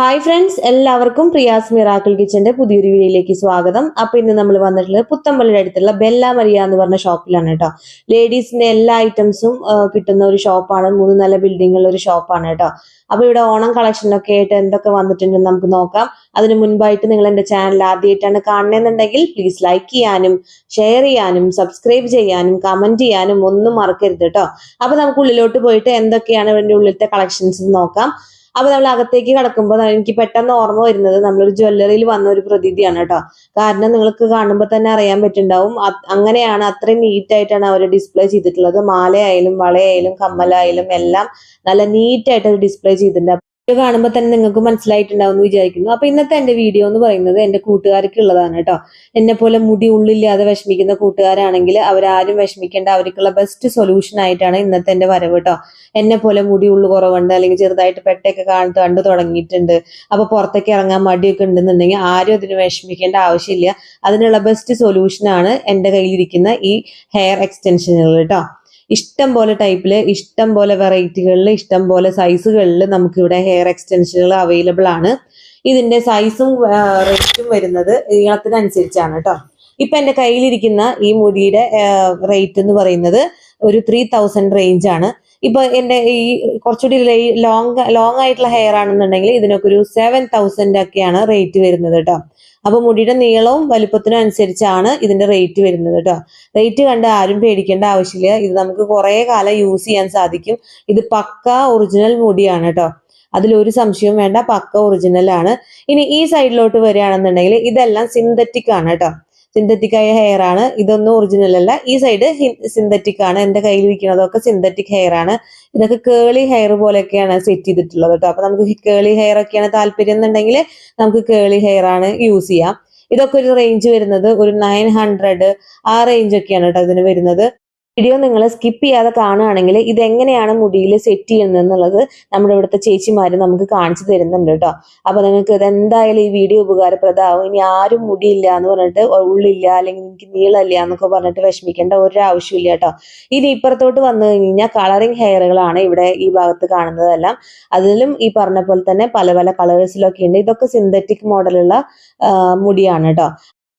Hi friends എല്ലാവർക്കും Priya's miracle കിച്ചന്റെ പുതിയൊരു വീഡിയോയിലേക്ക് സ്വാഗതം. അപ്പൊ ഇന്ന് നമ്മൾ വന്നിട്ടുള്ളത് പുത്തമ്പള്ളിയുടെ അടുത്തുള്ള ബെല്ല മരിയ എന്ന് പറഞ്ഞ ഷോപ്പിലാണ് കേട്ടോ. ലേഡീസിന്റെ എല്ലാ ഐറ്റംസും കിട്ടുന്ന ഒരു ഷോപ്പാണ്. മൂന്ന് നില ബിൽഡിംഗുള്ള ഒരു ഷോപ്പാണ് കേട്ടോ. അപ്പൊ ഇവിടെ ഓണം കളക്ഷനൊക്കെ ആയിട്ട് എന്തൊക്കെ വന്നിട്ടുണ്ടെന്ന് നമുക്ക് നോക്കാം. അതിന് മുൻപായിട്ട് നിങ്ങൾ എന്റെ ചാനൽ ആദ്യമായിട്ടാണ് കാണുന്നതെന്നുണ്ടെങ്കിൽ പ്ലീസ് ലൈക്ക് ചെയ്യാനും ഷെയർ ചെയ്യാനും സബ്സ്ക്രൈബ് ചെയ്യാനും കമന്റ് ചെയ്യാനും ഒന്നും മറക്കരുത് കേട്ടോ. അപ്പൊ നമുക്ക് ഉള്ളിലോട്ട് പോയിട്ട് എന്തൊക്കെയാണ് ഇതിന്റെ ഉള്ളിലത്തെ കളക്ഷൻസ് നോക്കാം. അപ്പൊ നമ്മൾ അകത്തേക്ക് കടക്കുമ്പോൾ എനിക്ക് പെട്ടെന്ന് ഓർമ്മ വരുന്നത് നമ്മളൊരു ജ്വല്ലറിയിൽ വന്ന ഒരു പ്രതീതിയാണ് കേട്ടോ. കാരണം നിങ്ങൾക്ക് കാണുമ്പോൾ തന്നെ അറിയാൻ പറ്റുണ്ടാവും അങ്ങനെയാണ് അത്രയും നീറ്റ് ആയിട്ടാണ് അവർ ഡിസ്പ്ലേ ചെയ്തിട്ടുള്ളത്. മാലയായാലും വളയായാലും കമ്മലായാലും എല്ലാം നല്ല നീറ്റ് ആയിട്ട് ഡിസ്പ്ലേ ചെയ്തിട്ടുണ്ട്. ഇത് കാണുമ്പോൾ തന്നെ നിങ്ങൾക്ക് മനസ്സിലായിട്ടുണ്ടാവും എന്ന് വിചാരിക്കുന്നു. അപ്പൊ ഇന്നത്തെ എന്റെ വീഡിയോ എന്ന് പറയുന്നത് എന്റെ കൂട്ടുകാർക്ക് ഉള്ളതാണ് കേട്ടോ. എന്നെ പോലെ മുടി ഉള്ളില്ലാതെ വിഷമിക്കുന്ന കൂട്ടുകാരാണെങ്കിൽ അവരാരും വിഷമിക്കേണ്ട അവർക്കുള്ള ബെസ്റ്റ് സൊല്യൂഷൻ ആയിട്ടാണ് ഇന്നത്തെ എന്റെ വരവ് കേട്ടോ. എന്നെ പോലെ മുടി ഉള്ളു കുറവുണ്ട് അല്ലെങ്കിൽ ചെറുതായിട്ട് പെട്ടൊക്കെ കാണു കണ്ടു തുടങ്ങിയിട്ടുണ്ട്. അപ്പൊ പുറത്തേക്ക് ഇറങ്ങാൻ മടിയൊക്കെ ഉണ്ടെന്നുണ്ടെങ്കിൽ ആരും അതിന് വിഷമിക്കേണ്ട ആവശ്യമില്ല. അതിനുള്ള ബെസ്റ്റ് സൊല്യൂഷൻ ആണ് എന്റെ കയ്യിലിരിക്കുന്ന ഈ ഹെയർ എക്സ്റ്റൻഷനുകൾ കേട്ടോ. ഇഷ്ടം പോലെ ടൈപ്പിൽ ഇഷ്ടം പോലെ വെറൈറ്റികളിൽ ഇഷ്ടം പോലെ സൈസുകളിൽ നമുക്ക് ഇവിടെ ഹെയർ എക്സ്റ്റൻഷനുകൾ അവൈലബിൾ ആണ്. ഇതിന്റെ സൈസും റേറ്റും വരുന്നത് നീളത്തിനനുസരിച്ചാണ് കേട്ടോ ഇപ്പൊ എന്റെ കയ്യിലിരിക്കുന്ന ഈ മുടിയുടെ റേറ്റ് എന്ന് പറയുന്നത് ഒരു ത്രീ തൗസൻഡ് റേഞ്ച് ആണ്. ഇപ്പൊ എന്റെ ഈ കുറച്ചുകൂടി ലോങ് ലോങ് ആയിട്ടുള്ള ഹെയർ ആണെന്നുണ്ടെങ്കിൽ ഇതിനൊക്കെ ഒരു സെവൻ തൗസൻഡ് ഒക്കെയാണ് റേറ്റ് വരുന്നത് കേട്ടോ അപ്പൊ മുടിയുടെ നീളവും വലുപ്പത്തിനും അനുസരിച്ചാണ് ഇതിന്റെ റേറ്റ് വരുന്നത് കേട്ടോ റേറ്റ് കണ്ട് ആരും പേടിക്കേണ്ട ആവശ്യമില്ല. ഇത് നമുക്ക് കുറെ കാലം യൂസ് ചെയ്യാൻ സാധിക്കും. ഇത് പക്ക ഒറിജിനൽ മുടിയാണ് കേട്ടോ അതിലൊരു സംശയവും വേണ്ട പക്ക ഒറിജിനൽ ആണ്. ഇനി ഈ സൈഡിലോട്ട് വരികയാണെന്നുണ്ടെങ്കിൽ ഇതെല്ലാം സിന്തറ്റിക് ആണ് കേട്ടോ സിന്തറ്റിക് ആയ ഹെയർ ആണ്. ഇതൊന്നും ഒറിജിനൽ അല്ല. ഈ സൈഡ് സിന്തറ്റിക് ആണ്. എന്റെ കയ്യിൽ ഇരിക്കുന്നതൊക്കെ സിന്തറ്റിക് ഹെയർ ആണ്. ഇതൊക്കെ കേളി ഹെയർ പോലെയൊക്കെയാണ് സെറ്റ് ചെയ്തിട്ടുള്ളത് കേട്ടോ. അപ്പൊ നമുക്ക് കേളി ഹെയർ ഒക്കെയാണ് താല്പര്യം എന്നുണ്ടെങ്കിൽ നമുക്ക് കേളി ഹെയർ ആണ് യൂസ് ചെയ്യാം. ഇതൊക്കെ ഒരു റേഞ്ച് വരുന്നത് ഒരു നയൻ ഹൺഡ്രഡ് ആ റേഞ്ച് ഒക്കെയാണ് കേട്ടോ ഇതിന് വരുന്നത്. വീഡിയോ നിങ്ങൾ സ്കിപ്പ് ചെയ്യാതെ കാണുകയാണെങ്കിൽ ഇത് എങ്ങനെയാണ് മുടിയിൽ സെറ്റ് ചെയ്യുന്നത് എന്നുള്ളത് നമ്മുടെ ഇവിടുത്തെ ചേച്ചിമാർ നമുക്ക് കാണിച്ചു തരുന്നുണ്ട് കേട്ടോ അപ്പോൾ നിങ്ങൾക്ക് ഇത് എന്തായാലും ഈ വീഡിയോ ഉപകാരപ്രദമാവും. ഇനി ആരും മുടിയില്ല എന്ന് പറഞ്ഞിട്ട് ഉള്ളില്ല അല്ലെങ്കിൽ എനിക്ക് നീളമില്ല എന്നൊക്കെ പറഞ്ഞിട്ട് വിഷമിക്കേണ്ട ഒരു ആവശ്യമില്ല കേട്ടോ ഇനി ഇപ്പുറത്തോട്ട് വന്നു കഴിഞ്ഞാൽ കളറിങ് ഹെയറുകളാണ് ഇവിടെ ഈ ഭാഗത്ത് കാണുന്നതെല്ലാം. അതിലും ഈ പറഞ്ഞ പോലെ തന്നെ പല പല കളേഴ്സിലൊക്കെ ഉണ്ട്. ഇതൊക്കെ സിന്തറ്റിക് മോഡലുള്ള മുടിയാണ് കേട്ടോ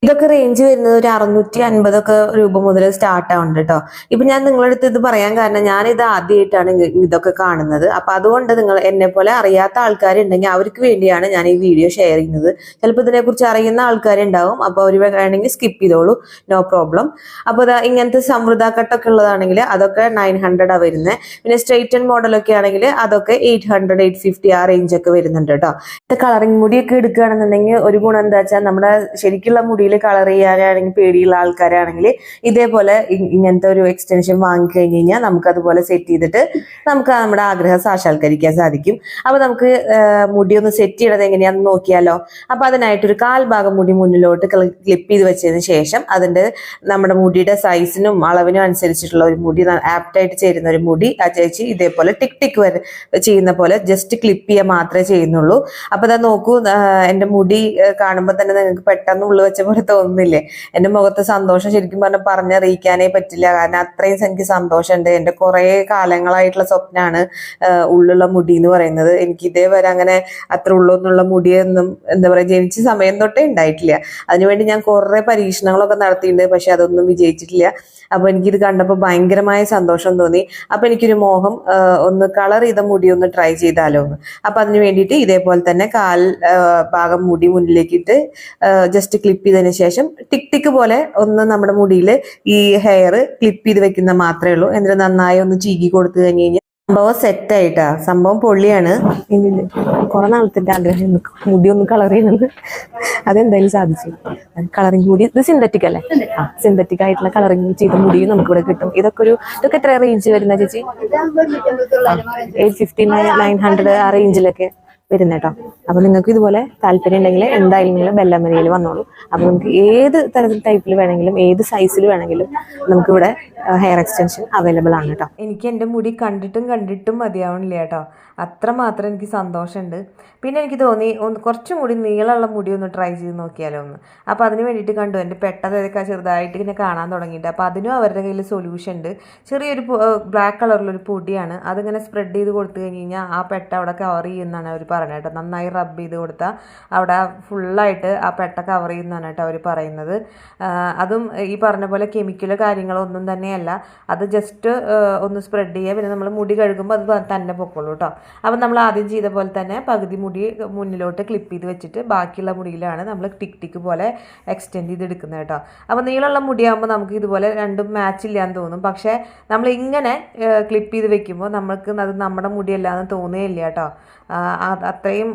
ഇതൊക്കെ റേഞ്ച് വരുന്നത് ഒരു അറുന്നൂറ്റി അൻപതൊക്കെ രൂപ മുതൽ സ്റ്റാർട്ട് ആവുന്നുണ്ട് കേട്ടോ ഇപ്പൊ ഞാൻ നിങ്ങളുടെ അടുത്ത് ഇത് പറയാൻ കാരണം ഞാൻ ഇത് ആദ്യമായിട്ടാണ് ഇതൊക്കെ കാണുന്നത്. അപ്പൊ അതുകൊണ്ട് നിങ്ങൾ എന്നെ പോലെ അറിയാത്ത ആൾക്കാരുണ്ടെങ്കിൽ അവർക്ക് വേണ്ടിയാണ് ഞാൻ ഈ വീഡിയോ ഷെയർ ചെയ്യുന്നത്. ചിലപ്പോൾ ഇതിനെക്കുറിച്ച് അറിയുന്ന ആൾക്കാരുണ്ടാവും. അപ്പൊ അവർ വേണമെങ്കിൽ സ്കിപ്പ് ചെയ്തോളൂ. നോ പ്രോബ്ലം അപ്പൊ ഇതാ ഇങ്ങനത്തെ സമൃദ്ധ കട്ടൊക്കെ ഉള്ളതാണെങ്കിൽ അതൊക്കെ നയൻ ഹൺഡ്രഡ് വരുന്നത് പിന്നെ സ്ട്രൈറ്റൻ മോഡലൊക്കെ ആണെങ്കിൽ അതൊക്കെ എയ്റ്റ് ഹൺഡ്രഡ് എയ്റ്റ് ഫിഫ്റ്റി ആ റേഞ്ച് ഒക്കെ വരുന്നുണ്ട് കേട്ടോ കളറിംഗ് മുടിയൊക്കെ എടുക്കുകയാണെന്നുണ്ടെങ്കിൽ ഒരു ഗുണം എന്താ വെച്ചാൽ നമ്മുടെ ശരിക്കുള്ള മുടിയിൽ കളർ ചെയ്യാനാണെങ്കിൽ പേടിയുള്ള ആൾക്കാരാണെങ്കിൽ ഇതേപോലെ ഇങ്ങനത്തെ ഒരു എക്സ്റ്റൻഷൻ വാങ്ങിക്കഴിഞ്ഞ് കഴിഞ്ഞാൽ നമുക്ക് അതുപോലെ സെറ്റ് ചെയ്തിട്ട് നമുക്ക് നമ്മുടെ ആഗ്രഹം സാക്ഷാത്കരിക്കാൻ സാധിക്കും. അപ്പൊ നമുക്ക് മുടി ഒന്ന് സെറ്റ് ചെയ്യണത് എങ്ങനെയാണെന്ന് നോക്കിയാലോ? അപ്പൊ അതിനായിട്ടൊരു കാൽ ഭാഗം മുടി മുന്നിലോട്ട് ക്ലിപ്പ് ചെയ്ത് വെച്ചതിന് ശേഷം അതിന്റെ നമ്മുടെ മുടിയുടെ സൈസിനും അളവിനും അനുസരിച്ചിട്ടുള്ള ഒരു മുടി ആപ്റ്റായിട്ട് ചേരുന്ന ഒരു മുടി ആ ചേച്ചി ഇതേപോലെ ടിക് ടിക് വരെ ചെയ്യുന്ന പോലെ ജസ്റ്റ് ക്ലിപ്പ് ചെയ്യുക മാത്രമേ ചെയ്യുന്നുള്ളൂ. അപ്പൊ അതാ നോക്കൂ എന്റെ മുടി കാണുമ്പോൾ തന്നെ നിങ്ങൾക്ക് പെട്ടെന്ന് ഉള്ളു വെച്ച പോലെ തോന്നുന്നില്ലേ? എന്റെ മുഖത്ത് സന്തോഷം ശരിക്കും പറഞ്ഞാൽ പറഞ്ഞറിയിക്കാനേ പറ്റില്ല. കാരണം അത്രയും എനിക്ക് സന്തോഷമുണ്ട്. എന്റെ കുറെ കാലങ്ങളായിട്ടുള്ള സ്വപ്നമാണ് ഉള്ളുള്ള മുടി എന്ന് പറയുന്നത്. എനിക്ക് ഇതേവരെ അങ്ങനെ അത്ര ഉള്ളൊന്നുള്ള മുടിയൊന്നും എന്താ പറയാ ജനിച്ച സമയം തൊട്ടേ ഉണ്ടായിട്ടില്ല. അതിനുവേണ്ടി ഞാൻ കുറെ പരീക്ഷണങ്ങളൊക്കെ നടത്തിയിട്ടുണ്ട് പക്ഷെ അതൊന്നും വിജയിച്ചിട്ടില്ല. അപ്പൊ എനിക്കിത് കണ്ടപ്പോൾ ഭയങ്കരമായ സന്തോഷം തോന്നി. അപ്പൊ എനിക്കൊരു മോഹം ഒന്ന് കളർ ചെയ്ത മുടി ഒന്ന് ട്രൈ ചെയ്താലോ എന്ന് അപ്പൊ അതിന് വേണ്ടിയിട്ട് ഇതേപോലെ തന്നെ കാൽ ഭാഗം മുടി മുന്നിലേക്കിട്ട് ജസ്റ്റ് ക്ലിപ്പ് ചെയ്തതിന് ശേഷം ടിക് ടിക് പോലെ ഒന്ന് നമ്മുടെ മുടിയിൽ ഈ ഹെയർ ക്ലിപ്പ് ചെയ്ത് വെക്കുന്ന മാത്രമേ ഉള്ളൂ. എന്നിട്ട് നന്നായി ഒന്ന് ചീകി കൊടുത്തു കഴിഞ്ഞ് കഴിഞ്ഞാൽ സംഭവം സെറ്റ് ആയിട്ടാ. സംഭവം പൊള്ളിയാണ്. കുറെ നാളത്തിന്റെ ആഗ്രഹം മുടി ഒന്ന് കളർ ചെയ്യണമെന്ന്. അതെന്തായാലും സാധിച്ചു. കളറിങ് മുടി ഇത് സിന്തറ്റിക് അല്ലേ? സിന്തറ്റിക് ആയിട്ടുള്ള കളറിങ് ചെയ്ത മുടിയും നമുക്ക് ഇവിടെ കിട്ടും. ഇതൊക്കെ ഒരു ഇതൊക്കെ എത്ര റേഞ്ച് വരുന്ന ചേച്ചി? എയ്റ്റ് ഫിഫ്റ്റി നയൻ ഹൺഡ്രഡ് ആ റേഞ്ചിലൊക്കെ വരുന്നത് കേട്ടോ അപ്പൊ നിങ്ങൾക്ക് ഇതുപോലെ താല്പര്യം ഉണ്ടെങ്കിൽ എന്തായാലും നിങ്ങൾ ബെല്ലമരിയിൽ വന്നോളൂ. അപ്പൊ നമുക്ക് ഏത് തരത്തിൽ ടൈപ്പിൽ വേണമെങ്കിലും ഏത് സൈസിൽ വേണമെങ്കിലും നമുക്കിവിടെ ഹെയർ എക്സ്റ്റൻഷൻ അവൈലബിൾ ആണ് കേട്ടോ എനിക്ക് എന്റെ മുടി കണ്ടിട്ടും കണ്ടിട്ടും മതിയാവണില്ല കേട്ടോ അത്രമാത്രം എനിക്ക് സന്തോഷമുണ്ട് പിന്നെ എനിക്ക് തോന്നി ഒന്ന് കുറച്ചും കൂടി നീളമുള്ള മുടി ഒന്ന് ട്രൈ ചെയ്ത് നോക്കിയാലോ ഒന്ന്. അപ്പോൾ അതിന് വേണ്ടിയിട്ട് കണ്ടു എന്റെ പെട്ടതൊക്കെ ചെറുതായിട്ട് ഇങ്ങനെ കാണാൻ തുടങ്ങിയിട്ട്. അപ്പോൾ അതിനും അവരുടെ കയ്യിൽ സൊല്യൂഷൻ ഉണ്ട്. ചെറിയൊരു ബ്ലാക്ക് കളറിലൊരു പൊടിയാണ്. അതിങ്ങനെ സ്പ്രെഡ് ചെയ്ത് കൊടുത്തു കഴിഞ്ഞ് കഴിഞ്ഞാൽ ആ പെട്ട അവിടെ കവർ ചെയ്യുന്നതാണ് അവർ പറയുന്നത് പറയുന്നത് കേട്ടോ. നന്നായി റബ്ബ് ചെയ്ത് കൊടുത്താൽ അവിടെ ഫുള്ളായിട്ട് ആ പെട്ട കവർ ചെയ്യുന്നതാണ് കേട്ടോ അവർ പറയുന്നത്. അതും ഈ പറഞ്ഞ പോലെ കെമിക്കലോ കാര്യങ്ങളോ ഒന്നും തന്നെയല്ല. അത് ജസ്റ്റ് ഒന്ന് സ്പ്രെഡ് ചെയ്യുക. പിന്നെ നമ്മൾ മുടി കഴുകുമ്പോൾ അത് തന്നെ പൊക്കോളൂ കേട്ടോ. അപ്പം നമ്മൾ ആദ്യം ചെയ്ത പോലെ തന്നെ പകുതി മുടി മുന്നിലോട്ട് ക്ലിപ്പ് ചെയ്ത് വെച്ചിട്ട് ബാക്കിയുള്ള മുടിയിലാണ് നമ്മൾ ടിക് ടിക്ക് പോലെ എക്സ്റ്റെൻഡ് ചെയ്തെടുക്കുന്നത് കേട്ടോ. അപ്പോൾ നീളമുള്ള മുടിയാകുമ്പോൾ നമുക്ക് ഇതുപോലെ രണ്ടും മാച്ച് ഇല്ലാന്ന് തോന്നും. പക്ഷേ നമ്മൾ ഇങ്ങനെ ക്ലിപ്പ് ചെയ്ത് വെക്കുമ്പോൾ നമുക്ക് അത് നമ്മുടെ മുടിയല്ലാന്ന് തോന്നുകയില്ല കേട്ടോ. അത്രയും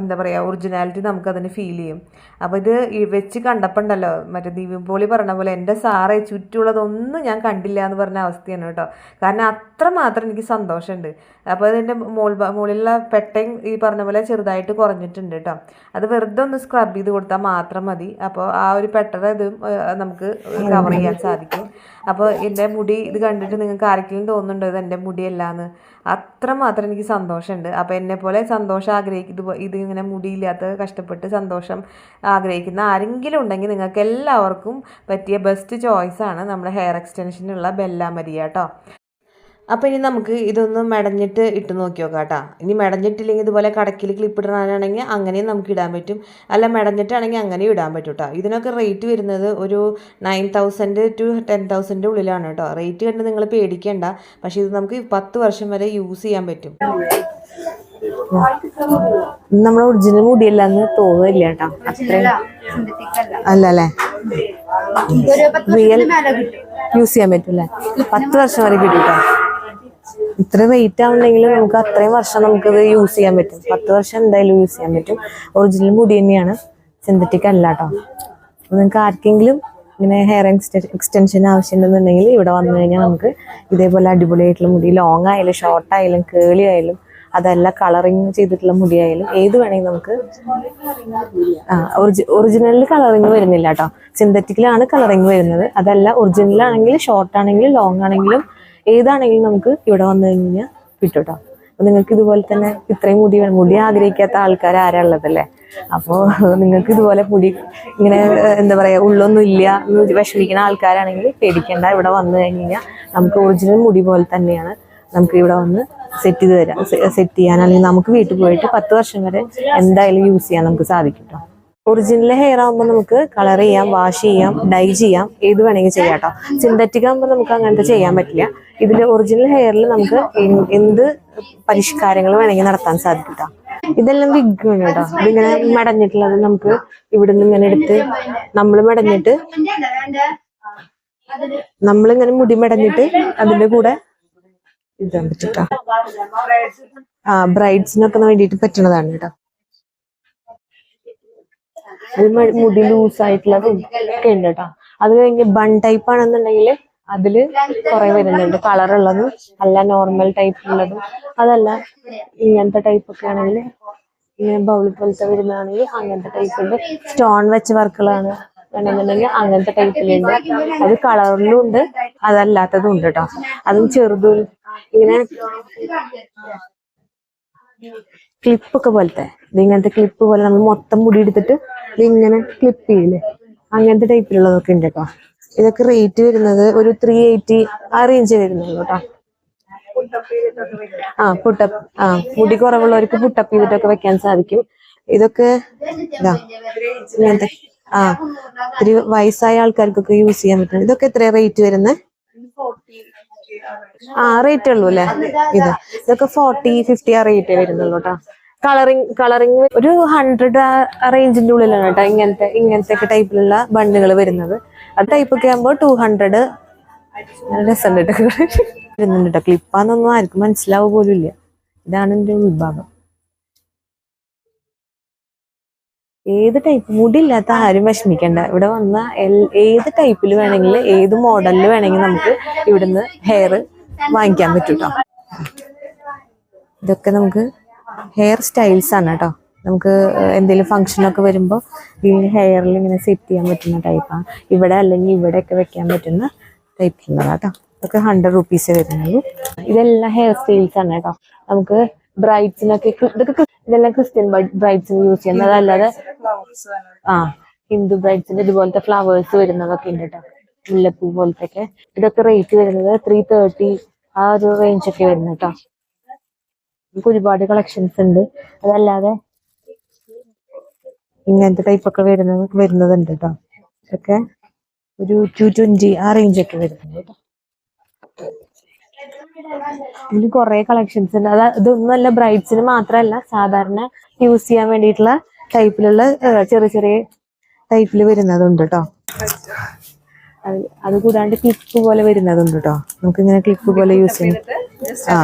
എന്താ പറയുക ഒറിജിനാലിറ്റി നമുക്കതിന് ഫീൽ ചെയ്യും. അപ്പോൾ ഇത് വെച്ച് കണ്ടപ്പോൾ ഉണ്ടല്ലോ മറ്റേ ദിവ്യപോളി പറഞ്ഞ പോലെ എന്റെ സാറേ ചുറ്റുമുള്ളതൊന്നും ഞാൻ കണ്ടില്ല എന്ന് പറഞ്ഞ അവസ്ഥയാണ് കേട്ടോ. കാരണം അത്ര മാത്രം എനിക്ക് സന്തോഷമുണ്ട്. അപ്പോൾ അതിന്റെ മോൾ മുകളിലുള്ള പെട്ടയും ഈ പറഞ്ഞ പോലെ ചെറുതായിട്ട് കുറഞ്ഞിട്ടുണ്ട് കേട്ടോ. അത് വെറുതെ ഒന്ന് സ്ക്രബ് ചെയ്ത് കൊടുത്താൽ മാത്രം മതി. അപ്പോൾ ആ ഒരു പെട്ടയുടെ ഇതും നമുക്ക് കവർ ചെയ്യാൻ സാധിക്കും. അപ്പോൾ എന്റെ മുടി ഇത് കണ്ടിട്ട് നിങ്ങൾക്ക് ആരെങ്കിലും തോന്നുന്നുണ്ടോ? ഇത് എന്റെ മുടിയല്ലാന്ന്. അത്ര മാത്രം എനിക്ക് സന്തോഷമുണ്ട്. അപ്പോൾ എന്നെ പോലെ സന്തോഷം ആഗ്രഹിക്കുന്ന ഇത് ഇങ്ങനെ മുടിയില്ലാത്ത കഷ്ടപ്പെട്ട് സന്തോഷം ആഗ്രഹിക്കുന്ന ആരെങ്കിലും ഉണ്ടെങ്കിൽ നിങ്ങൾക്ക് എല്ലാവർക്കും പറ്റിയ ബെസ്റ്റ് ചോയ്സാണ് നമ്മുടെ ഹെയർ എക്സ്റ്റൻഷനുള്ള ബെല്ലാമരിയ കേട്ടോ അപ്പോൾ ഇനി നമുക്ക് ഇതൊന്ന് മെടഞ്ഞിട്ട് ഇട്ട് നോക്കി നോക്കാം കേട്ടോ. ഇനി മെടഞ്ഞിട്ടില്ലെങ്കിൽ ഇതുപോലെ കടക്കിൽ ക്ലിപ്പ് ഇടാനാണെങ്കിൽ അങ്ങനെയും നമുക്ക് ഇടാൻ പറ്റും. അല്ല മെടഞ്ഞിട്ടാണെങ്കിൽ അങ്ങനെയും ഇടാൻ പറ്റും കേട്ടോ ഇതിനൊക്കെ റേറ്റ് വരുന്നത് ഒരു nine thousand to ten thousand ഉള്ളിലാണ് കേട്ടോ റേറ്റ് കണ്ട് നിങ്ങൾ പേടിക്കേണ്ട. പക്ഷേ ഇത് നമുക്ക് പത്ത് വർഷം വരെ യൂസ് ചെയ്യാൻ പറ്റും. നമ്മുടെ ഒറിജിനൽ മുടിയല്ല എന്ന് തോന്നില്ല കേട്ടോ അത്രയും അല്ല അല്ലേ റിയൽ യൂസ് ചെയ്യാൻ പറ്റൂല പത്ത് വർഷം വരെ കിട്ടിട്ടോ കേട്ടോ ഇത്ര വെയിറ്റ് ആവുന്നെങ്കിലും നമുക്ക് അത്രയും വർഷം നമുക്കിത് യൂസ് ചെയ്യാൻ പറ്റും. പത്ത് വർഷം എന്തായാലും യൂസ് ചെയ്യാൻ പറ്റും. ഒറിജിനൽ മുടി തന്നെയാണ്. സിന്തറ്റിക് അല്ല കേട്ടോ അപ്പൊ നിങ്ങൾക്ക് ആർക്കെങ്കിലും ഇങ്ങനെ ഹെയർ എക്സ്റ്റൻഷൻ ആവശ്യമുണ്ടെന്നുണ്ടെങ്കിൽ ഇവിടെ വന്നു കഴിഞ്ഞാൽ നമുക്ക് ഇതേപോലെ അടിപൊളിയായിട്ടുള്ള മുടി ലോങ് ആയാലും ഷോർട്ട് ആയാലും കേളി ആയാലും അതല്ല കളറിങ് ചെയ്തിട്ടുള്ള മുടിയായാലും ഏത് വേണമെങ്കിൽ നമുക്ക് ആ ഒറിജിനലിൽ കളറിങ് വരുന്നില്ല കേട്ടോ സിന്തറ്റിക്കിലാണ് കളറിങ് വരുന്നത്. അതല്ല ഒറിജിനലാണെങ്കിൽ ഷോർട്ട് ആണെങ്കിലും ലോങ് ആണെങ്കിലും ഏതാണെങ്കിലും നമുക്ക് ഇവിടെ വന്നു കഴിഞ്ഞാൽ കിട്ടും അപ്പൊ നിങ്ങൾക്ക് ഇതുപോലെ തന്നെ ഇത്രയും മുടി വേണം. മുടി ആഗ്രഹിക്കാത്ത ആൾക്കാർ ആരാ ഉള്ളതല്ലേ അപ്പോൾ നിങ്ങൾക്ക് ഇതുപോലെ മുടി ഇങ്ങനെ എന്താ പറയാ ഉള്ളൊന്നും ഇല്ല വിഷമിക്കുന്ന ആൾക്കാരാണെങ്കിൽ പേടിക്കേണ്ട. ഇവിടെ വന്നു കഴിഞ്ഞാൽ നമുക്ക് ഒറിജിനൽ മുടി പോലെ തന്നെയാണ് നമുക്ക് ഇവിടെ വന്ന് സെറ്റ് ചെയ്ത് തരാം സെറ്റ് ചെയ്യാൻ. അല്ലെങ്കിൽ നമുക്ക് വീട്ടിൽ പോയിട്ട് പത്ത് വർഷം വരെ എന്തായാലും യൂസ് ചെയ്യാൻ നമുക്ക് സാധിക്കും കേട്ടോ ഒറിജിനൽ ഹെയർ ആകുമ്പോൾ നമുക്ക് കളർ ചെയ്യാം വാഷ് ചെയ്യാം ഡൈ ചെയ്യാം ഏത് വേണമെങ്കിൽ ചെയ്യാം കേട്ടോ സിന്തറ്റിക് ആകുമ്പോൾ നമുക്ക് അങ്ങനത്തെ ചെയ്യാൻ പറ്റില്ല. ഇതിൽ ഒറിജിനൽ ഹെയറിൽ നമുക്ക് എന്ത് പരിഷ്കാരങ്ങൾ വേണമെങ്കിൽ നടത്താൻ സാധിക്കും ഇതെല്ലാം വിഗ്ഗാണ് കേട്ടോ. ഇതിങ്ങനെ മെടഞ്ഞിട്ടുള്ളത് നമുക്ക് ഇവിടുന്ന് ഇങ്ങനെ എടുത്ത് നമ്മൾ മെടഞ്ഞിട്ട് നമ്മളിങ്ങനെ മുടി മെടഞ്ഞിട്ട് അതിന്റെ കൂടെ ഇടാൻ പറ്റൂട്ടോ ആ ബ്രൈഡ്സിനൊക്കെ വേണ്ടിയിട്ട് പറ്റുന്നതാണ് കേട്ടോ. അത് മുടി ലൂസ് ആയിട്ടുള്ളതും ഒക്കെ ഉണ്ട് കേട്ടോ. അത് കഴിഞ്ഞ് ബൺ ടൈപ്പ് ആണെന്നുണ്ടെങ്കിൽ അതിൽ കുറെ വരുന്നുണ്ട്. കളറുള്ളതും അല്ല നോർമൽ ടൈപ്പ് ഉള്ളതും അതല്ല ഇങ്ങനത്തെ ടൈപ്പ് ഒക്കെ ആണെങ്കിൽ ഇങ്ങനെ ബൗൾ പോലത്തെ വരുന്നതാണെങ്കിൽ അങ്ങനത്തെ ടൈപ്പ് ഉണ്ട്. സ്റ്റോൺ വെച്ച് വർക്കുകളാണ് വേണമെന്നുണ്ടെങ്കിൽ അങ്ങനത്തെ ടൈപ്പിലുണ്ട് അത് കളറിലും ഉണ്ട് അതല്ലാത്തതും ഉണ്ട് കേട്ടോ അതും ചെറുതും ഇങ്ങനെ ക്ലിപ്പൊക്കെ പോലത്തെ. ഇങ്ങനത്തെ ക്ലിപ്പ് പോലെ നമ്മൾ മൊത്തം മുടി എടുത്തിട്ട് ഇങ്ങനെ ക്ലിപ്പ് ചെയ്യില്ലേ? അങ്ങനത്തെ ടൈപ്പിലുള്ളതൊക്കെ ഉണ്ട് കേട്ടോ ഇതൊക്കെ റേറ്റ് വരുന്നത് ഒരു ത്രീ എയ്റ്റി ആ റേഞ്ച് വരുന്നുള്ളൂ കേട്ടോ ആ പുട്ടപ്പ് ആ മുടി കുറവുള്ളവർക്ക് പുട്ടപ്പ് ചെയ്തിട്ടൊക്കെ വെക്കാൻ സാധിക്കും. ഇതൊക്കെ ഇതാ ഇങ്ങനത്തെ ആ ഒരു വയസ്സായ ആൾക്കാർക്കൊക്കെ യൂസ് ചെയ്യാൻ പറ്റും. ഇതൊക്കെ എത്ര റേറ്റ് വരുന്നത്? ആ റേറ്റ് ഉള്ളൂ അല്ലേ? ഇത് ഇതൊക്കെ ഫോർട്ടി ഫിഫ്റ്റി ആ റേറ്റ് വരുന്നുള്ളൂ കേട്ടോ കളറിങ് കളറിങ് ഒരു ഹൺഡ്രഡ് റേഞ്ചിന്റെ ഉള്ളിലാണ് കേട്ടോ ഇങ്ങനത്തെ ഇങ്ങനത്തെ ടൈപ്പിലുള്ള ബണ്ണുകൾ വരുന്നത്. അത് ടൈപ്പ് ഒക്കെ ആകുമ്പോൾ ടു ഹൺഡ്രഡ് രസമുണ്ട് കേട്ടോ കേട്ടോ ക്ലിപ്പാന്നൊന്നും ആർക്കും മനസ്സിലാവുക പോലും ഇല്ല. ഇതാണ് എന്റെ ഉൾഭാഗം ഏത് ടൈപ്പ് മുടിയില്ലാത്ത ആരും വിഷമിക്കണ്ട. ഇവിടെ വന്ന ഏത് ടൈപ്പിൽ വേണമെങ്കിൽ ഏത് മോഡലിൽ വേണമെങ്കിൽ നമുക്ക് ഇവിടുന്ന് ഹെയർ വാങ്ങിക്കാൻ പറ്റും കേട്ടോ ഇതൊക്കെ നമുക്ക് ഹെയർ സ്റ്റൈൽസ് ആണ് കേട്ടോ നമുക്ക് എന്തെങ്കിലും ഫംഗ്ഷനൊക്കെ വരുമ്പോൾ ഈ ഹെയറിൽ ഇങ്ങനെ സെറ്റ് ചെയ്യാൻ പറ്റുന്ന ടൈപ്പാണ് ഇവിടെ അല്ലെങ്കിൽ ഇവിടെയൊക്കെ വെക്കാൻ പറ്റുന്ന ടൈപ്പിലുള്ളതാണ് കേട്ടോ ഇതൊക്കെ ഹൺഡ്രഡ് റുപ്പീസ് വരുന്നുള്ളൂ. ഇതെല്ലാം ഹെയർ സ്റ്റൈൽസ് ആണ് കേട്ടോ നമുക്ക് ബ്രൈഡ്സിനൊക്കെ ഇതൊക്കെ ഇതെല്ലാം ക്രിസ്ത്യൻ ബ്രൈഡ്സിന് യൂസ് ചെയ്യുന്നത് അതല്ലാതെ ആ ഹിന്ദു ബ്രൈഡ്സിന്റെ ഇതുപോലത്തെ ഫ്ലവേഴ്സ് വരുന്നതൊക്കെ ഉണ്ട് കേട്ടോ മുല്ലപ്പൂ പോലത്തെ ഒക്കെ ഇതൊക്കെ റേറ്റ് വരുന്നത് ത്രീ തേർട്ടി ആ ഒരു റേഞ്ച് ഒക്കെ വരുന്നത് കേട്ടോ നമുക്ക് ഒരുപാട് കളക്ഷൻസ് ഉണ്ട്. അതല്ലാതെ ഇങ്ങനത്തെ ടൈപ്പ് ഒക്കെ വരുന്നത് വരുന്നതുണ്ട് കേട്ടോ ഇതൊക്കെ ഒരു ടു ട്വന്റി ആ റേഞ്ചൊക്കെ വരുന്നുണ്ട് കേട്ടോ ഇതിന് കുറെ കളക്ഷൻസ് ഉണ്ട്. അത് ഇതൊന്നുമല്ല ബ്രൈഡ്സിന് മാത്രമല്ല സാധാരണ യൂസ് ചെയ്യാൻ വേണ്ടിയിട്ടുള്ള ടൈപ്പിലുള്ള ചെറിയ ചെറിയ ടൈപ്പിൽ വരുന്നതുണ്ട് കേട്ടോ അത് കൂടാണ്ട് ക്ലിപ്പ് പോലെ വരുന്നതുണ്ട് കേട്ടോ നമുക്ക് ഇങ്ങനെ ക്ലിപ്പ് പോലെ യൂസ് ചെയ്യാം. ആ.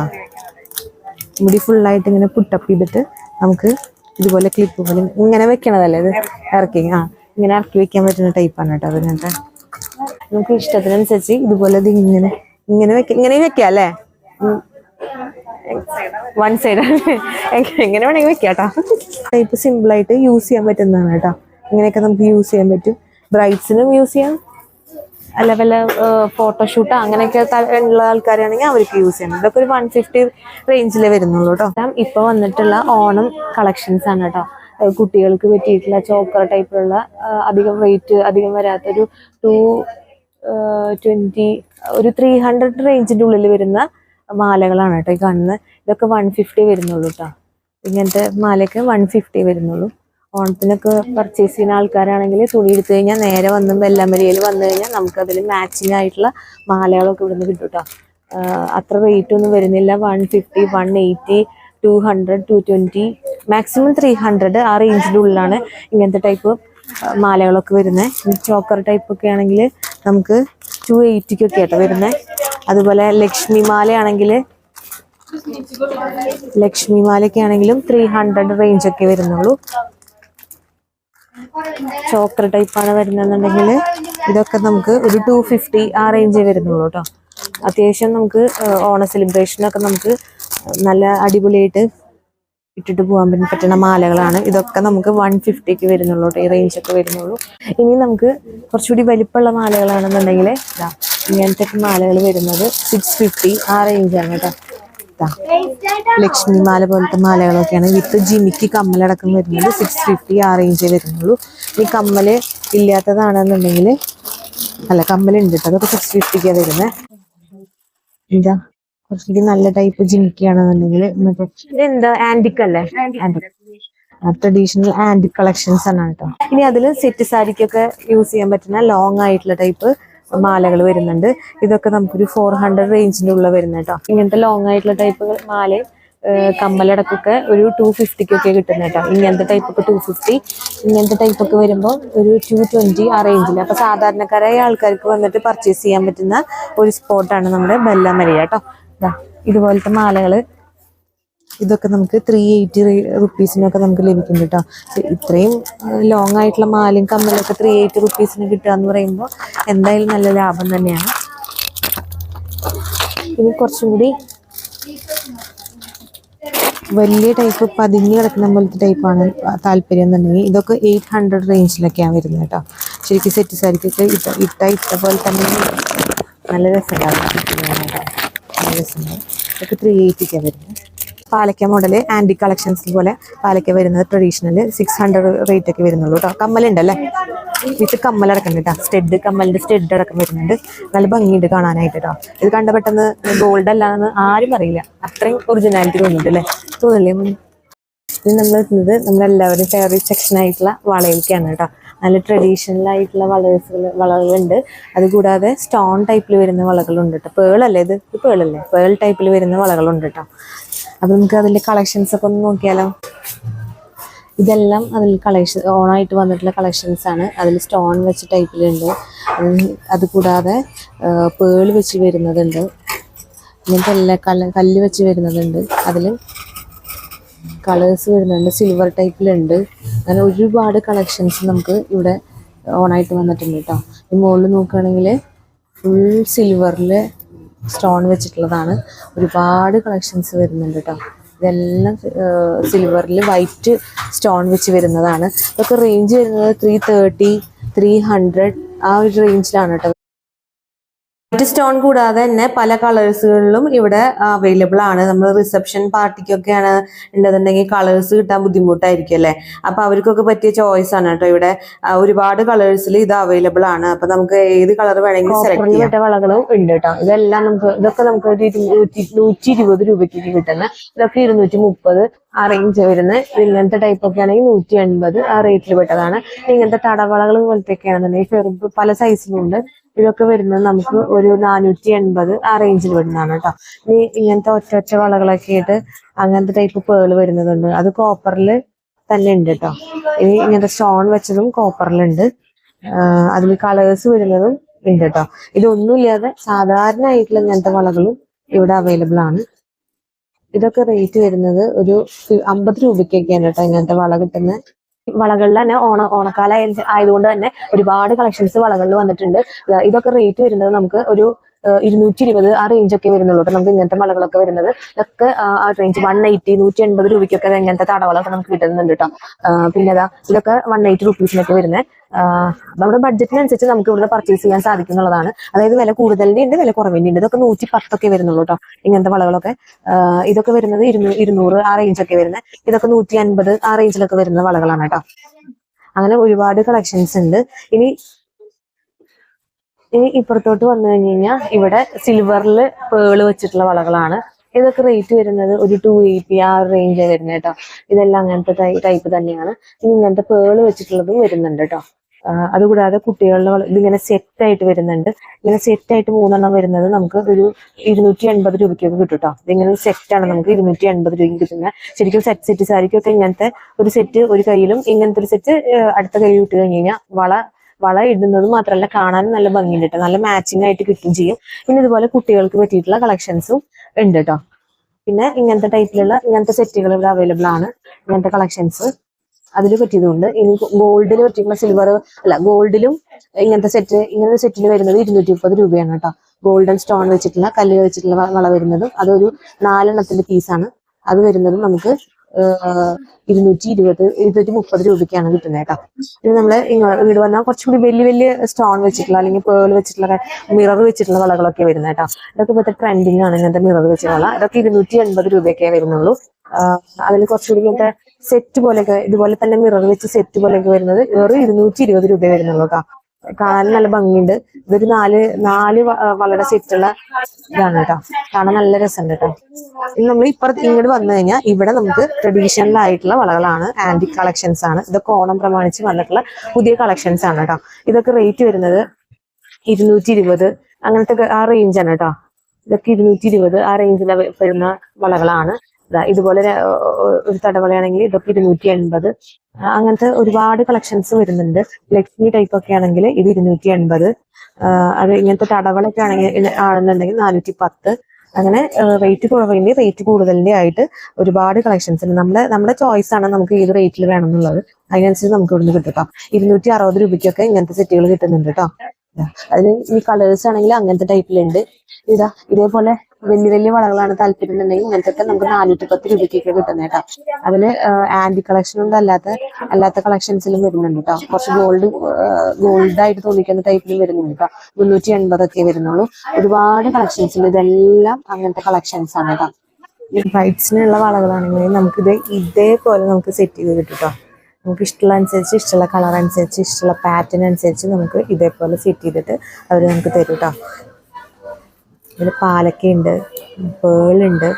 മുടി ഫുള്ളായിട്ട് ഇങ്ങനെ പുട്ടപ്പ് ചെയ്തിട്ട് നമുക്ക് ഇതുപോലെ ക്ലിപ്പ് പോലെ ഇങ്ങനെ വെക്കണതല്ലേ ഇത്? ഇറക്കി ആ ഇങ്ങനെ ഇറക്കി വെക്കാൻ പറ്റുന്ന ടൈപ്പാണ് കേട്ടോ അത് ഇങ്ങനത്തെ. നമുക്ക് ഇഷ്ടത്തിനനുസരിച്ച് ഇതുപോലെ ഇത് ഇങ്ങനെ ഇങ്ങനെ വെക്ക ഇങ്ങനെ വെക്കാം അല്ലേ? വൺ സൈഡ് എങ്ങനെ വേണമെങ്കിൽ വെക്കാം കേട്ടോ. ടൈപ്പ് സിമ്പിളായിട്ട് യൂസ് ചെയ്യാൻ പറ്റുന്നതാണ് കേട്ടോ. ഇങ്ങനെയൊക്കെ നമുക്ക് യൂസ് ചെയ്യാൻ പറ്റും. ബ്രൈറ്റ്സിനും യൂസ് ചെയ്യാം. അല്ല വല്ല ഫോട്ടോഷൂട്ടോ അങ്ങനെയൊക്കെ ഉള്ള ആൾക്കാരാണെങ്കിൽ അവർക്ക് യൂസ് ചെയ്യണം ഇതൊക്കെ ഒരു വൺ ഫിഫ്റ്റി റേഞ്ചിലേ വരുന്നുള്ളൂ കേട്ടോ ഇപ്പൊ വന്നിട്ടുള്ള ഓണം കളക്ഷൻസ് ആണ് കേട്ടോ കുട്ടികൾക്ക് പറ്റിയിട്ടുള്ള ചോക്കർ ടൈപ്പിലുള്ള അധികം വെയിറ്റ് അധികം വരാത്തൊരു ടു ട്വന്റി ഒരു ത്രീ ഹൺഡ്രഡ് റേഞ്ചിന്റെ ഉള്ളിൽ വരുന്ന മാലകളാണ് കേട്ടോ ഈ കാണുന്നത്. ഇതൊക്കെ വൺ ഫിഫ്റ്റി വരുന്നുള്ളൂ കേട്ടോ ഇങ്ങനത്തെ മാലയൊക്കെ വൺ ഫിഫ്റ്റി വരുന്നുള്ളൂ. ഓണത്തിനൊക്കെ പർച്ചേസ് ചെയ്യുന്ന ആൾക്കാരാണെങ്കിൽ തുണി എടുത്തു കഴിഞ്ഞാൽ നേരെ വന്ന് വെല്ലമരിയിൽ വന്നു കഴിഞ്ഞാൽ നമുക്കതിൽ മാച്ചിങ് ആയിട്ടുള്ള മാലകളൊക്കെ ഇവിടുന്ന് കിട്ടും കേട്ടോ അത്ര റേറ്റ് ഒന്നും വരുന്നില്ല. One fifty one eighty two hundred two twenty maximum three hundred ആ റേഞ്ചിന്റെ ഉള്ളിലാണ് ഇങ്ങനത്തെ ടൈപ്പ് മാലകളൊക്കെ വരുന്നത് ചോക്കർ ടൈപ്പ് ഒക്കെ ആണെങ്കിൽ നമുക്ക് ടു എയ്റ്റിക്കൊക്കെ ആട്ടോ വരുന്നത് അതുപോലെ ലക്ഷ്മി മാലയാണെങ്കിൽ ലക്ഷ്മി മാലയൊക്കെ ആണെങ്കിലും ത്രീ ഹൺഡ്രഡ് റേഞ്ചൊക്കെ വരുന്നുള്ളൂ. ചോക്കർ ടൈപ്പാണ് വരുന്നതെന്നുണ്ടെങ്കിൽ ഇതൊക്കെ നമുക്ക് ഒരു ടു ഫിഫ്റ്റി ആ റേഞ്ചേ വരുന്നുള്ളൂ കേട്ടോ അത്യാവശ്യം നമുക്ക് ഓണ സെലിബ്രേഷനൊക്കെ നമുക്ക് നല്ല അടിപൊളിയായിട്ട് ഇട്ടിട്ട് പോകാൻ പറ്റുന്ന മാലകളാണ്. ഇതൊക്കെ നമുക്ക് വൺ ഫിഫ്റ്റിക്ക് വരുന്നുള്ളൂ കേട്ടോ ഈ റേഞ്ച് ഒക്കെ വരുന്നുള്ളൂ. ഇനി നമുക്ക് കുറച്ചുകൂടി വലിപ്പമുള്ള മാലകളാണെന്നുണ്ടെങ്കിൽ ഇങ്ങനത്തെ മാലകൾ വരുന്നത് സിക്സ് ഫിഫ്റ്റി ആ റേഞ്ചാണ് കേട്ടോ ലക്ഷ്മി മാല പോലത്തെ മാലകളൊക്കെയാണ്. വിത്ത് ജിമിക്ക് കമ്മലടക്കം വരുന്നത് സിക്സ് ഫിഫ്റ്റി ആ റേഞ്ചേ വരുന്നുള്ളൂ. ഈ കമ്മൽ ഇല്ലാത്തതാണെന്നുണ്ടെങ്കിൽ അല്ല കമ്മലുണ്ട് കേട്ടോ. അതൊക്കെ സിക്സ് ഫിഫ്റ്റിക്കാണ് വരുന്നത് എന്താ? കുറച്ചുകൂടി നല്ല ടൈപ്പ് ജിമിക്കാണെന്നുണ്ടെങ്കിൽ എന്താ ആന്റിക് അല്ലേ? ട്രഡീഷണൽ ആന്റിക് കളക്ഷൻസ് ആണ് കേട്ടോ. ഇനി അതിൽ സെറ്റ് സാരിക്കൊക്കെ യൂസ് ചെയ്യാൻ പറ്റുന്ന ലോങ് ആയിട്ടുള്ള ടൈപ്പ് മാലകൾ വരുന്നുണ്ട്. ഇതൊക്കെ നമുക്കൊരു ഫോർ ഹൺഡ്രഡ് റേഞ്ചിന്റെ ഉള്ള വരുന്ന കേട്ടോ ഇങ്ങനത്തെ ലോങ് ആയിട്ടുള്ള ടൈപ്പ് മാല കമ്മലടക്കൊക്കെ ഒരു ടു ഫിഫ്റ്റിക്കൊക്കെ കിട്ടുന്ന കേട്ടോ ഇങ്ങനത്തെ ടൈപ്പ് ഒക്കെ ടു ഫിഫ്റ്റി ഇങ്ങനത്തെ ടൈപ്പ് ഒക്കെ വരുമ്പോൾ ഒരു ടു ട്വന്റി ആ റേഞ്ചിൽ അപ്പം സാധാരണക്കാരായ ആൾക്കാർക്ക് വന്നിട്ട് പർച്ചേസ് ചെയ്യാൻ പറ്റുന്ന ഒരു സ്പോട്ടാണ് നമ്മുടെ ബെല്ലമരിയ ദാ ഇതുപോലത്തെ മാലകൾ ഇതൊക്കെ നമുക്ക് ത്രീ എയ്റ്റി റുപ്പീസിനൊക്കെ നമുക്ക് ലഭിക്കും കേട്ടോ ഇത്രയും ലോങ് ആയിട്ടുള്ള മാലയും കമ്മലൊക്കെ ത്രീ എയ്റ്റി റുപ്പീസിന് കിട്ടുക എന്ന് പറയുമ്പോൾ എന്തായാലും നല്ല ലാഭം തന്നെയാണ്. ഇനി കുറച്ചും കൂടി വലിയ ടൈപ്പ് പതിഞ്ഞ് കിടക്കുന്ന പോലത്തെ ടൈപ്പാണ് താല്പര്യം എന്നുണ്ടെങ്കിൽ ഇതൊക്കെ എയ്റ്റ് ഹൺഡ്രഡ് റേഞ്ചിലൊക്കെയാണ് വരുന്നത് കേട്ടോ ശരിക്കും സെറ്റ് സാരിക്കൊക്കെ ഇട്ട ഇട്ട ഇട്ട പോലെ തന്നെ നല്ല രസമുണ്ടാവും. നല്ല രസമുണ്ടാവും. ഇതൊക്കെ ത്രീ എയ്റ്റിക്കാണ് വരുന്നത്. പാലക്ക മോഡൽ ആന്റി കളക്ഷൻസ് പോലെ പാലക്ക വരുന്നത് ട്രഡീഷണൽ സിക്സ് ഹൺഡ്രഡ് റേറ്റ് ഒക്കെ വരുന്നുള്ളൂ കേട്ടോ കമ്മലുണ്ടല്ലേ? വിത്ത് കമ്മലടക്കം കേട്ടോ സ്റ്റെഡ് കമ്മലിന്റെ സ്റ്റെഡ് അടക്കം വരുന്നുണ്ട്. നല്ല ഭംഗിയുണ്ട് കാണാനായിട്ട് കേട്ടോ ഇത് കണ്ട പെട്ടെന്ന് ഗോൾഡ് അല്ലാന്ന് ആരും അറിയില്ല. അത്രയും ഒറിജിനാലിറ്റി തോന്നുന്നുണ്ട് അല്ലേ തോന്നില്ലേ? ഇത് നമ്മൾ എത്തുന്നത് നമ്മളെല്ലാവരും ഫേവറേറ്റ് സെക്ഷൻ ആയിട്ടുള്ള വളയിലേക്കാണ് കേട്ടോ നല്ല ട്രഡീഷണൽ ആയിട്ടുള്ള വളകൾ വളകളുണ്ട്. അതുകൂടാതെ സ്റ്റോൺ ടൈപ്പിൽ വരുന്ന വളകളുണ്ട് കേട്ടോ പേളല്ലേ ഇത്? പേളല്ലേ? പേൾ ടൈപ്പിൽ വരുന്ന വളകളുണ്ട് കേട്ടോ അപ്പൊ നമുക്ക് അതിന്റെ കളക്ഷൻസ് ഒക്കെ ഒന്ന് നോക്കിയാലോ? ഇതെല്ലാം അതിൽ കളക്ഷൻ ഓണായിട്ട് വന്നിട്ടുള്ള കളക്ഷൻസ് ആണ്. അതിൽ സ്റ്റോൺ വെച്ച ടൈപ്പിലുണ്ട് അത് കൂടാതെ പേൾ വെച്ച് വരുന്നതുണ്ട്. ഇങ്ങനത്തെ എല്ലാ കല്ല് കല്ല് വെച്ച് വരുന്നതുണ്ട്. അതിൽ കളേഴ്സ് വരുന്നുണ്ട്. സിൽവർ ടൈപ്പിലുണ്ട് അങ്ങനെ ഒരുപാട് കളക്ഷൻസ് നമുക്ക് ഇവിടെ ഓണായിട്ട് വന്നിട്ടുണ്ട് കേട്ടോ ഈ മുകളിൽ നോക്കുകയാണെങ്കിൽ ഫുൾ സിൽവറിൽ സ്റ്റോൺ വെച്ചിട്ടുള്ളതാണ്. ഒരുപാട് കളക്ഷൻസ് വരുന്നുണ്ട് കേട്ടോ ഇതെല്ലാം സിൽവറിൽ വൈറ്റ് സ്റ്റോൺ വെച്ച് വരുന്നതാണ്. ഇതൊക്കെ റേഞ്ച് വരുന്നത് ത്രീ തേർട്ടി ത്രീ ഹൺഡ്രഡ് ആ ഒരു റേഞ്ചിലാണ് കേട്ടോ സ്റ്റോൺ കൂടാതെ തന്നെ പല കളേഴ്സുകളിലും ഇവിടെ അവൈലബിൾ ആണ്. നമ്മൾ റിസപ്ഷൻ പാർട്ടിക്കൊക്കെയാണ് ഉണ്ടെന്നുണ്ടെങ്കിൽ കളേഴ്സ് കിട്ടാൻ ബുദ്ധിമുട്ടായിരിക്കും അല്ലേ? അപ്പൊ അവർക്കൊക്കെ പറ്റിയ ചോയ്സ് ആണ് കേട്ടോ. ഇവിടെ ഒരുപാട് കളേഴ്സിൽ ഇത് അവൈലബിൾ ആണ്. അപ്പൊ നമുക്ക് ഏത് കളർ വേണമെങ്കിലും സെലക്ട് ചെയ്യാം. വളകളും ഉണ്ട് കേട്ടോ. ഇതെല്ലാം നമുക്ക് ഇതൊക്കെ നമുക്ക് ഒരു നൂറ്റി ഇരുപത് രൂപയ്ക്ക് കിട്ടുന്ന ഇതൊക്കെ ഇരുന്നൂറ്റി മുപ്പത് ആ റേഞ്ച് വരുന്ന ഇങ്ങനത്തെ ടൈപ്പ് ഒക്കെ ആണെങ്കിൽ നൂറ്റി എൺപത് ആ റേറ്റിൽ പെട്ടതാണ്. ഇങ്ങനത്തെ തടവളകൾ പോലത്തെ ഒക്കെ ആണെന്നുണ്ടെങ്കിൽ ചെറുപ്പ് പല സൈസിലും ഉണ്ട്. ഇതൊക്കെ വരുന്നത് നമുക്ക് ഒരു നാനൂറ്റി എൺപത് ആ റേഞ്ചിൽ വരുന്നതാണ് കേട്ടോ. ഇനി ഇങ്ങനത്തെ ഒറ്റ ഒറ്റ വളകളൊക്കെ ആയിട്ട് അങ്ങനത്തെ ടൈപ്പ് പേൾ വരുന്നതുണ്ട്. അത് കോപ്പറിൽ തന്നെ ഉണ്ട് കേട്ടോ. ഇനി ഇങ്ങനത്തെ സ്റ്റോൺ വെച്ചതും കോപ്പറിലുണ്ട് അതിൽ കളേഴ്സ് വരുന്നതും ഉണ്ട് കേട്ടോ. ഇതൊന്നുമില്ലാതെ സാധാരണ ആയിട്ടുള്ള ഇങ്ങനത്തെ വളകളും ഇവിടെ അവൈലബിൾ ആണ്. ഇതൊക്കെ റേറ്റ് വരുന്നത് ഒരു അമ്പത് രൂപയ്ക്കൊക്കെയാണ് കേട്ടോ ഇങ്ങനത്തെ വള കിട്ടുന്നത്. വളകളിൽ തന്നെ ഓണ ഓണക്കാല ആയതുകൊണ്ട് തന്നെ ഒരുപാട് കളക്ഷൻസ് വളകളിൽ വന്നിട്ടുണ്ട്. ഇതൊക്കെ റേറ്റ് വരുന്നത് നമുക്ക് ഒരു ഇരുന്നൂറ്റി ഇരുപത് ആ റേഞ്ച് ഒക്കെ വരുന്നുള്ളൂ നമുക്ക് ഇങ്ങനത്തെ മലകളൊക്കെ വരുന്നത്. ഇതൊക്കെ ആ, റേഞ്ച് വൺ എയ്റ്റി നൂറ്റി എൺപത് രൂപയ്ക്കൊക്കെ ഇങ്ങനത്തെ തടവളൊക്കെ നമുക്ക് കിട്ടുന്നുണ്ട് കേട്ടോ പിന്നെ അതാ ഇതൊക്കെ വൺ എയ്റ്റി റുപ്പീസിനൊക്കെ വരുന്നത് നമ്മുടെ ബഡ്ജറ്റിനനുസരിച്ച് നമുക്ക് ഇവിടെ പർച്ചേസ് ചെയ്യാൻ സാധിക്കും എന്നുള്ളതാണ് അതായത് വില കൂടുതലിന്റെ ഉണ്ട് വില കുറവിന്റെ ഉണ്ട്. ഇതൊക്കെ നൂറ്റി പത്തൊക്കെ വരുന്നുള്ളൂ കേട്ടോ ഇങ്ങനത്തെ വളകളൊക്കെ. ഇതൊക്കെ വരുന്നത് ഇരുന്നൂ ഇരുന്നൂറ് ആ റേഞ്ചൊക്കെ വരുന്നത് ഇതൊക്കെ നൂറ്റി അൻപത് ആ റേഞ്ചിലൊക്കെ വരുന്ന വളകളാണ് കേട്ടോ അങ്ങനെ ഒരുപാട് കളക്ഷൻസ് ഉണ്ട്. ഇനി ഇനി ഇപ്പുറത്തോട്ട് വന്നു കഴിഞ്ഞ് കഴിഞ്ഞാൽ ഇവിടെ സിൽവറിൽ പേൾ വെച്ചിട്ടുള്ള വളകളാണ്. ഇതൊക്കെ റേറ്റ് വരുന്നത് ഒരു ടു എയ്റ്റി ആ ഒരു റേഞ്ച് വരുന്നത് കേട്ടോ. ഇതെല്ലാം അങ്ങനത്തെ ടൈപ്പ് തന്നെയാണ്. ഇനി ഇങ്ങനത്തെ പേൾ വെച്ചിട്ടുള്ളതും വരുന്നുണ്ട് കേട്ടോ. അതുകൂടാതെ കുട്ടികളുടെ ഇതിങ്ങനെ സെറ്റ് ആയിട്ട് വരുന്നുണ്ട്. ഇങ്ങനെ സെറ്റ് ആയിട്ട് മൂന്നെണ്ണം വരുന്നത് നമുക്ക് ഒരു ഇരുന്നൂറ്റി എൺപത് രൂപയ്ക്കൊക്കെ കിട്ടും കേട്ടോ. ഇതിങ്ങനെ സെറ്റ് ആണ് നമുക്ക് ഇരുന്നൂറ്റി എൺപത് രൂപയ്ക്ക് കിട്ടുന്നത്. ശരിക്കും സെറ്റ് സെറ്റ് സാരിക്കൊക്കെ ഇങ്ങനത്തെ ഒരു സെറ്റ് ഒരു കയ്യിലും ഇങ്ങനത്തെ ഒരു സെറ്റ് അടുത്ത കയ്യിൽ ഇട്ട് കഴിഞ്ഞ് കഴിഞ്ഞാൽ വള വള ഇടുന്നത് മാത്രമല്ല കാണാനും നല്ല ഭംഗിയുണ്ട് കേട്ടോ നല്ല മാച്ചിങ് ആയിട്ട് കിട്ടുകയും ചെയ്യും. പിന്നെ ഇതുപോലെ കുട്ടികൾക്ക് പറ്റിയിട്ടുള്ള കളക്ഷൻസും ഉണ്ട് കേട്ടോ പിന്നെ ഇങ്ങനത്തെ ടൈപ്പിലുള്ള ഇങ്ങനത്തെ സെറ്റുകൾ ഇവിടെ അവൈലബിൾ ആണ്. ഇങ്ങനത്തെ കളക്ഷൻസ് അതിൽ പറ്റിയതുകൊണ്ട് ഇനി ഗോൾഡിൽ പറ്റിയിട്ടുള്ള സിൽവർ അല്ല ഗോൾഡിലും ഇങ്ങനത്തെ സെറ്റ് ഇങ്ങനത്തെ സെറ്റിൽ വരുന്നത് ഇരുന്നൂറ്റി മുപ്പത് രൂപയാണ് കേട്ടോ ഗോൾഡൻ സ്റ്റോൺ വെച്ചിട്ടുള്ള കല്ല് വെച്ചിട്ടുള്ള വള വരുന്നതും അതൊരു നാലെണ്ണത്തിന്റെ പീസാണ് അത് വരുന്നതും നമുക്ക് ഇരുന്നൂറ്റി ഇരുപത് ഇരുന്നൂറ്റി മുപ്പത് രൂപയ്ക്കാണ് കിട്ടുന്നത് കേട്ടോ. ഇത് നമ്മൾ വീട് വന്നാൽ കുറച്ചും കൂടി വലിയ വലിയ സ്റ്റോൺ വെച്ചിട്ടുള്ള അല്ലെങ്കിൽ പേൾ വെച്ചിട്ടുള്ള മിറർ വെച്ചിട്ടുള്ള വളകളൊക്കെ വരുന്നത് കേട്ടോ. ഇതൊക്കെ ഇപ്പോഴത്തെ ട്രെൻഡിങ് ആണ് ഇങ്ങനത്തെ മിറർ വെച്ചിട്ടുള്ള അതൊക്കെ ഇരുന്നൂറ്റി എൺപത് രൂപയൊക്കെ വരുന്നുള്ളൂ. അതിൽ കുറച്ചുകൂടി ഇങ്ങനത്തെ സെറ്റ് പോലെയൊക്കെ ഇതുപോലെ തന്നെ മിറർ വെച്ച് സെറ്റ് പോലെയൊക്കെ വരുന്നത് വെറും ഇരുന്നൂറ്റി ഇരുപത് രൂപ വരുന്നുള്ളൂ കേട്ടോ. കാണാൻ നല്ല ഭംഗിയുണ്ട്. ഇതൊരു നാല് നാല് വളരെ സെറ്റുള്ള ഇതാണ് കേട്ടോ കാണാൻ നല്ല രസമുണ്ട് കേട്ടോ ഇനി നമ്മൾ ഇപ്പുറത്ത് ഇങ്ങോട്ട് വന്നു കഴിഞ്ഞാൽ ഇവിടെ നമുക്ക് ട്രഡീഷണൽ ആയിട്ടുള്ള വളകളാണ്. ആന്റി കളക്ഷൻസ് ആണ്. ഇതൊക്കെ ഓണം പ്രമാണിച്ച് വന്നിട്ടുള്ള പുതിയ കളക്ഷൻസ് ആണ് കേട്ടോ ഇതൊക്കെ റേറ്റ് വരുന്നത് ഇരുന്നൂറ്റി ഇരുപത് അങ്ങനത്തെ ആ റേഞ്ചാണ് കേട്ടോ ഇതൊക്കെ ഇരുന്നൂറ്റി ഇരുപത് ആ റേഞ്ചിൽ വരുന്ന വളകളാണ്. ഇതുപോലെ ഒരു തടവളയാണെങ്കിൽ ഇതൊക്കെ ഇരുന്നൂറ്റി എൺപത് അങ്ങനത്തെ ഒരുപാട് കളക്ഷൻസ് വരുന്നുണ്ട്. ലക്ഷ്മി ടൈപ്പ് ഒക്കെ ആണെങ്കിൽ ഇത് ഇരുന്നൂറ്റി എൺപത് അത് ഇങ്ങനത്തെ തടവളൊക്കെ ആണെങ്കിൽ ആണെന്നുണ്ടെങ്കിൽ നാനൂറ്റി പത്ത് അങ്ങനെ റേറ്റ് കുറവിന്റെ റേറ്റ് കൂടുതലിന്റെ ആയിട്ട് ഒരുപാട് കളക്ഷൻസ് ഉണ്ട്. നമ്മുടെ നമ്മുടെ ചോയ്സ് ആണ് നമുക്ക് ഏത് റേറ്റിൽ വേണം എന്നുള്ളത് അതിനനുസരിച്ച് നമുക്ക് ഇവിടുന്ന് കേട്ടോ ഇരുന്നൂറ്റി അറുപത് രൂപയ്ക്കൊക്കെ ഇങ്ങനത്തെ സെറ്റുകൾ കിട്ടുന്നുണ്ട് കേട്ടോ അതിന് ഈ കളേഴ്സ് ആണെങ്കിൽ അങ്ങനത്തെ ടൈപ്പിലുണ്ട് ഇതാ ഇതേപോലെ വലിയ വലിയ വളകളാണ് താല്പര്യം ഉണ്ടെങ്കിൽ ഇങ്ങനത്തെ നമുക്ക് നാനൂറ്റി പത്ത് രൂപയ്ക്കൊക്കെ കിട്ടുന്നത് കേട്ടോ അതിൽ ആന്റി കളക്ഷൻ ഉണ്ട് അല്ലാത്ത അല്ലാത്ത കളക്ഷൻസിലും വരുന്നുണ്ട് കേട്ടോ കുറച്ച് ഗോൾഡ് ഗോൾഡ് ആയിട്ട് തോന്നിക്കുന്ന ടൈപ്പിലും വരുന്നുണ്ട് കേട്ടോ മുന്നൂറ്റി എൺപതൊക്കെ വരുന്നുള്ളൂ. ഒരുപാട് കളക്ഷൻസ് ഉണ്ട്. ഇതെല്ലാം അങ്ങനത്തെ കളക്ഷൻസ് ആണ് കേട്ടോ വൈറ്റ്സിനുള്ള വളകളാണെങ്കിൽ നമുക്ക് നമുക്കിത് ഇതേപോലെ നമുക്ക് സെറ്റ് ചെയ്ത് കിട്ടും കേട്ടോ നമുക്ക് ഇഷ്ടമുള്ള അനുസരിച്ച് ഇഷ്ടമുള്ള കളർ അനുസരിച്ച് ഇഷ്ടമുള്ള പാറ്റേൺ അനുസരിച്ച് നമുക്ക് ഇതേപോലെ സെറ്റ് ചെയ്തിട്ട് അവർ നമുക്ക് തരും കേട്ടോ ഇതിൽ പാലക്കയുണ്ട് പേളുണ്ട്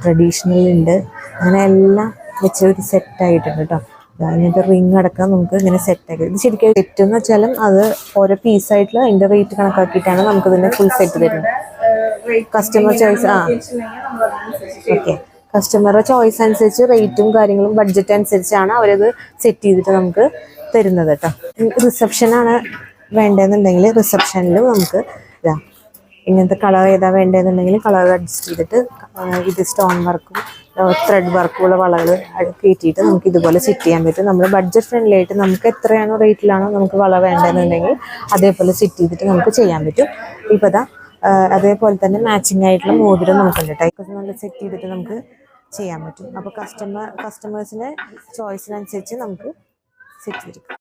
ട്രഡീഷണൽ ഉണ്ട്. അങ്ങനെ എല്ലാം വെച്ച് ഒരു സെറ്റ് ആയിട്ടുണ്ട് കേട്ടോ അതിനകത്ത് റിങ് അടക്കം നമുക്ക് ഇങ്ങനെ സെറ്റ് ആക്കി. ഇത് ശരിക്കും സെറ്റ് എന്ന് വെച്ചാലും അത് ഓരോ പീസായിട്ടുള്ള അതിന്റെ റേറ്റ് കണക്കാക്കിയിട്ടാണ് നമുക്ക് ഇതിന്റെ ഫുൾ സെറ്റ് തരുന്നത് കസ്റ്റമർ ചോയ്സ് ആ. ഓക്കെ കസ്റ്റമറുടെ ചോയ്സ് അനുസരിച്ച് റേറ്റും കാര്യങ്ങളും ബഡ്ജറ്റ് അനുസരിച്ചാണ് അവരത് സെറ്റ് ചെയ്തിട്ട് നമുക്ക് തരുന്നത് കേട്ടോ റിസപ്ഷനാണ് വേണ്ടതെന്നുണ്ടെങ്കിൽ റിസപ്ഷനിലും നമുക്ക് ഇങ്ങനത്തെ കളർ ഏതാ വേണ്ടതെന്നുണ്ടെങ്കിൽ കളർ അഡ്ജസ്റ്റ് ചെയ്തിട്ട് ഇത് സ്റ്റോൺ വർക്കും ത്രെഡ് വർക്കും വർക്കുള്ള വളകൾ കയറ്റിയിട്ട് നമുക്ക് ഇതുപോലെ സെറ്റ് ചെയ്യാൻ പറ്റും. നമ്മൾ ബഡ്ജറ്റ് ഫ്രണ്ട്ലി ആയിട്ട് നമുക്ക് എത്രയാണോ റേറ്റിലാണോ നമുക്ക് വള വേണ്ടതെന്നുണ്ടെങ്കിൽ അതേപോലെ സെറ്റ് ചെയ്തിട്ട് നമുക്ക് ചെയ്യാൻ പറ്റും. ഇപ്പോൾ അതാ അതേപോലെ തന്നെ മാച്ചിങ് ആയിട്ടുള്ള മോതിരം നമുക്കുണ്ട് ടൈപ്പ് നല്ല സെറ്റ് ചെയ്തിട്ട് നമുക്ക് ചെയ്യാൻ പറ്റും. അപ്പോൾ കസ്റ്റമർ കസ്റ്റമേഴ്സിന്റെ ചോയ്സിനനുസരിച്ച് നമുക്ക് സെറ്റ് ചെയ്തെടുക്കാം.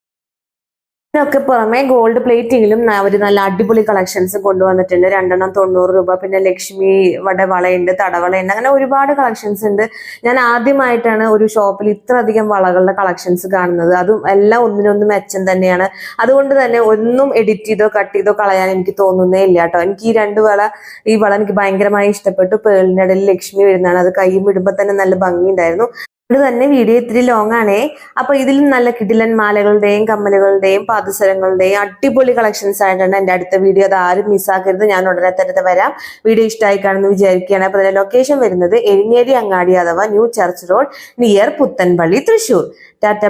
ഇതിനൊക്കെ പുറമെ ഗോൾഡ് പ്ലേറ്റിങ്ങിലും അവർ നല്ല അടിപൊളി കളക്ഷൻസ് കൊണ്ടുവന്നിട്ടുണ്ട്. രണ്ടെണ്ണം തൊണ്ണൂറ് രൂപ പിന്നെ ലക്ഷ്മി വട വളയുണ്ട് തടവളയുണ്ട് അങ്ങനെ ഒരുപാട് കളക്ഷൻസ് ഉണ്ട്. ഞാൻ ആദ്യമായിട്ടാണ് ഒരു ഷോപ്പിൽ ഇത്രയധികം വളകളുടെ കളക്ഷൻസ് കാണുന്നത്. അതും എല്ലാം ഒന്നിനൊന്ന് മെച്ചം തന്നെയാണ്. അതുകൊണ്ട് തന്നെ ഒന്നും എഡിറ്റ് ചെയ്തോ കട്ട് ചെയ്തോ കളയാൻ എനിക്ക് തോന്നുന്നേ ഇല്ല കേട്ടോ. എനിക്ക് ഈ രണ്ട് വള ഈ വള എനിക്ക് ഭയങ്കരമായി ഇഷ്ടപ്പെട്ടു. പേളിന്റെ ഇടയിൽ ലക്ഷ്മി വരുന്നതാണ്. അത് കൈയും ഇടുമ്പോൾ തന്നെ നല്ല ഭംഗിയുണ്ടായിരുന്നു. അതുകൊണ്ട് തന്നെ വീഡിയോ ഇത്തിരി ലോങ് ആണേ. അപ്പൊ ഇതിലും നല്ല കിടിലൻ മാലകളുടെയും കമ്മലുകളുടെയും പാദസരങ്ങളുടെയും അടിപൊളി കളക്ഷൻസ് ആയിട്ടാണ് എന്റെ അടുത്ത വീഡിയോ അത് ആരും മിസ്സാക്കരുത് ഞാൻ ഉടനെ തന്നെ വരാം. വീഡിയോ ഇഷ്ടമായി കാണുമെന്ന് വിചാരിക്കുകയാണ്. അപ്പൊ അതിന്റെ ലൊക്കേഷൻ വരുന്നത് എരിഞ്ഞേരി അങ്ങാടി അഥവാ new church road near Puthanpally Thrissur Tata